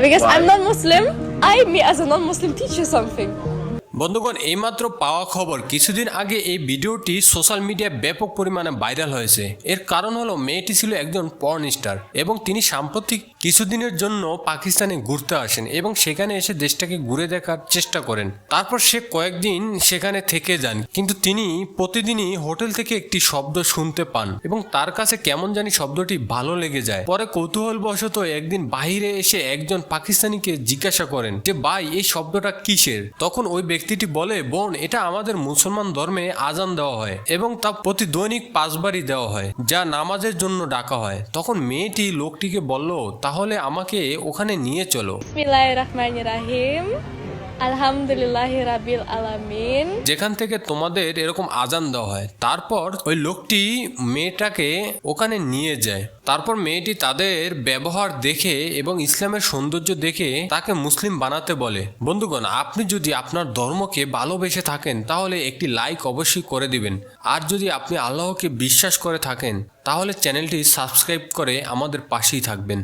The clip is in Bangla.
because? I'm not Muslim, I, me as a non-Muslim, teach you something. বন্ধুগণ, এইমাত্র পাওয়া খবর, কিছুদিন আগে এই ভিডিওটি সোশ্যাল মিডিয়ায় ব্যাপক পরিমাণে ভাইরাল হয়েছে। এর কারণ হলো, মেয়েটি ছিল একজন পর্ন স্টার এবং তিনি সাম্প্রতিক কিছুদিনের জন্য পাকিস্তানে ঘুরতে আসেন এবং সেখানে এসে দেশটাকে ঘুরে দেখার চেষ্টা করেন। তারপর সে কয়েকদিন সেখানে থেকে যান, কিন্তু তিনি প্রতিদিনই হোটেল থেকে একটি শব্দ শুনতে পান এবং তার কাছে কেমন জানি শব্দটি ভালো লেগে যায়। পরে কৌতূহলবশত একদিন বাইরে এসে একজন পাকিস্তানিকে জিজ্ঞাসা করেন যে, ভাই, এই শব্দটা কিসের? তখন ওই ব্যক্তিটি বলে, বোন, এটা আমাদের মুসলমান ধর্মে আজান দেওয়া হয় এবং তা প্রতি দৈনিক পাঁচবারই দেওয়া হয়, যা নামাজের জন্য ডাকা হয়। তখন মেয়েটি লোকটিকে বলল, তাহলে আমাকে ওখানে নিয়ে চলো। Alamin. যেখান থেকে তোমাদের এরকম আজান দেওয়া হয়, তারপর ওই লোকটি মেয়েটাকে ওখানে নিয়ে যায়। তারপর মেয়েটি তাদের ব্যবহার দেখে এবং ইসলামের সৌন্দর্য দেখে তাকে মুসলিম বানাতে বলে, বন্ধুগণ, আপনি যদি আপনার ধর্মকে ভালোবেসে থাকেন, তাহলে একটি লাইক অবশ্যই করে দিবেন। আর যদি আপনি আল্লাহকে বিশ্বাস করে থাকেন, তাহলে চ্যানেলটি সাবস্ক্রাইব করে আমাদের পাশেই থাকবেন।